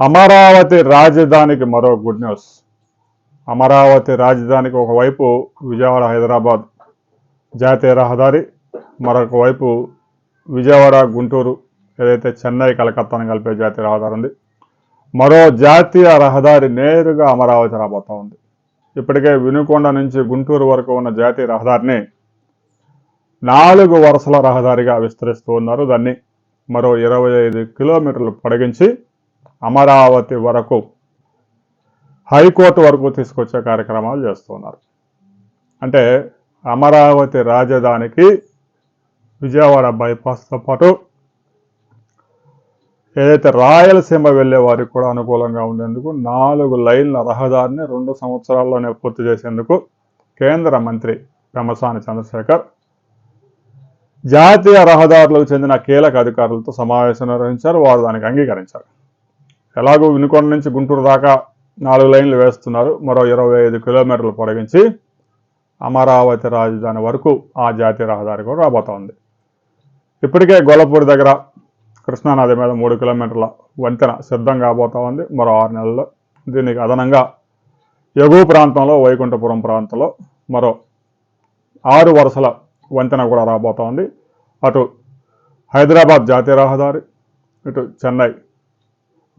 అమరావతి రాజధానికి మరో good news Amaravati రాజధానికి ఒకవైపు విజయవాడ హైదరాబాద్ జాతీయ రహదారి మరొక వైపు విజయవాడ గుంటూరు ఏదైతే చెన్నై కలకత్తాను కలిపే జాతీయ రహదారి ఉంది. మరో జాతీయ రహదారి నేరుగా అమరావతి రాబోతా ఉంది. ఇప్పటికే వినుకొండ నుంచి గుంటూరు వరకు ఉన్న జాతీయ రహదారిని నాలుగు వరుసల రహదారిగా విస్తరిస్తూ ఉన్నారు. దాన్ని మరో ఇరవై ఐదు కిలోమీటర్లు పొడిగించి అమరావతి వరకు హైకోర్టు వరకు తీసుకొచ్చే కార్యక్రమాలు చేస్తున్నారు. అంటే అమరావతి రాజధానికి విజయవాడ బైపాస్తో పాటు ఏదైతే రాయలసీమ వెళ్ళే వారికి కూడా అనుకూలంగా ఉండేందుకు నాలుగు లైన్ల రహదారిని రెండు సంవత్సరాల్లోనే పూర్తి చేసేందుకు కేంద్ర మంత్రి పెమసాని చంద్రశేఖర్ జాతీయ రహదారులకు చెందిన కీలక అధికారులతో సమావేశం నిర్వహించారు. వారు దానికి అంగీకరించారు. ఎలాగో వినుకొండ నుంచి గుంటూరు దాకా నాలుగు లైన్లు వేస్తున్నారు. మరో ఇరవై ఐదు కిలోమీటర్లు పొడిగించి అమరావతి రాజధాని వరకు ఆ జాతీయ రహదారి కూడా రాబోతోంది ఇప్పటికే గొల్లపూడి దగ్గర కృష్ణానది మీద మూడు కిలోమీటర్ల వంతెన సిద్ధం కాబోతా ఉంది. మరో ఆరు నెలల్లో దీనికి అదనంగా ఎగువ ప్రాంతంలో వైకుంఠపురం ప్రాంతంలో మరో ఆరు వరుసల వంతెన కూడా రాబోతా ఉంది. అటు హైదరాబాద్ జాతీయ రహదారి ఇటు చెన్నై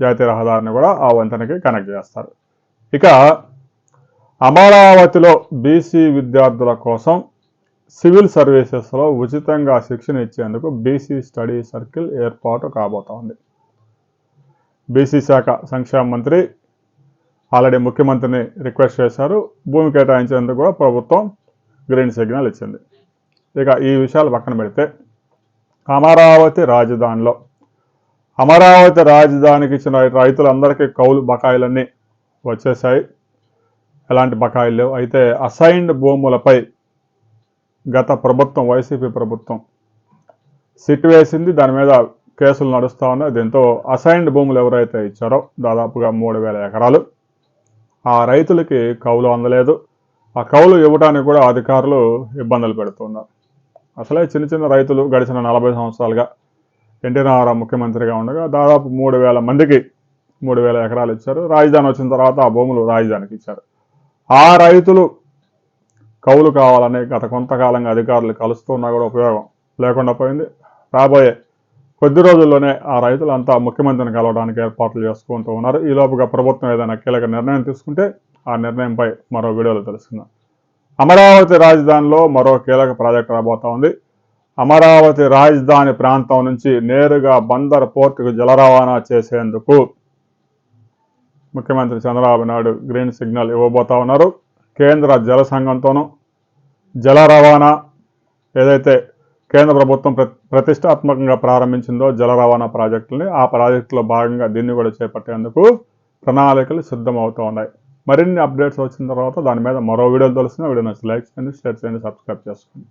జాతీయ రహదారిని కూడా ఆ వంతెనకి కనెక్ట్ చేస్తారు. ఇక అమరావతిలో బీసీ విద్యార్థుల కోసం సివిల్ సర్వీసెస్లో ఉచితంగా శిక్షణ ఇచ్చేందుకు బీసీ స్టడీ సర్కిల్ ఏర్పాటు కాబోతోంది. బీసీ శాఖ సంక్షేమ మంత్రి ఆల్రెడీ ముఖ్యమంత్రిని రిక్వెస్ట్ చేశారు. భూమి కేటాయించేందుకు కూడా ప్రభుత్వం గ్రీన్ సిగ్నల్ ఇచ్చింది. ఇక ఈ విషయాలు పక్కన పెడితే అమరావతి రాజధానిలో అమరావతి రాజధానికి ఇచ్చిన రైతులందరికీ కౌలు బకాయిలన్నీ వచ్చేసాయి ఎలాంటి బకాయిలు లేవు. అయితే అసైన్డ్ భూములపై గత ప్రభుత్వం వైసీపీ ప్రభుత్వం సిట్ వేసింది. దాని మీద కేసులు నడుస్తూ ఉన్నాయి. దీంతో అసైన్డ్ భూములు ఎవరైతే ఇచ్చారో దాదాపుగా మూడు వేల ఎకరాలు. ఆ రైతులకి కౌలు అందలేదు. ఆ కౌలు ఇవ్వడానికి కూడా అధికారులు ఇబ్బందులు పెడుతున్నారు. అసలే చిన్న చిన్న రైతులు గడిచిన నలభై సంవత్సరాలుగా ఎన్టీ రామారావు ముఖ్యమంత్రిగా ఉండగా దాదాపు మూడు వేల మందికి మూడు వేల ఎకరాలు ఇచ్చారు. రాజధాని వచ్చిన తర్వాత ఆ భూములు రాజధానికి ఇచ్చారు. ఆ రైతులు కౌలు కావాలని గత కొంతకాలంగా అధికారులు కలుస్తున్నా కూడా ఉపయోగం లేకుండా పోయింది. రాబోయే కొద్ది రోజుల్లోనే ఆ రైతులంతా ముఖ్యమంత్రిని కలవడానికి ఏర్పాట్లు చేసుకుంటూ ఉన్నారు. ఈలోపుగా ప్రభుత్వం ఏదైనా కీలక నిర్ణయం తీసుకుంటే ఆ నిర్ణయంపై మరో వీడియోలో తెలుసుకుందాం. అమరావతి రాజధానిలో మరో కీలక ప్రాజెక్ట్ రాబోతా ఉంది. అమరావతి రాజధాని ప్రాంతం నుంచి నేరుగా బందర్ పోర్టుకు జల రవాణా చేసేందుకు ముఖ్యమంత్రి చంద్రబాబు నాయుడు గ్రీన్ సిగ్నల్ ఇవ్వబోతా ఉన్నారు. కేంద్ర జల సంఘంతోనూ జల రవాణా ఏదైతే కేంద్ర ప్రభుత్వం ప్రతిష్టాత్మకంగా ప్రారంభించిందో జల రవాణా ప్రాజెక్టులని ఆ ప్రాజెక్టులో భాగంగా దీన్ని కూడా చేపట్టేందుకు ప్రణాళికలు సిద్ధమవుతూ ఉన్నాయి. మరిన్ని అప్డేట్స్ వచ్చిన తర్వాత దాని మీద మరో వీడియోలు తెలుస్తున్న వీడియో నచ్చి లైక్ చేయండి షేర్ చేయండి సబ్స్క్రైబ్ చేసుకోండి.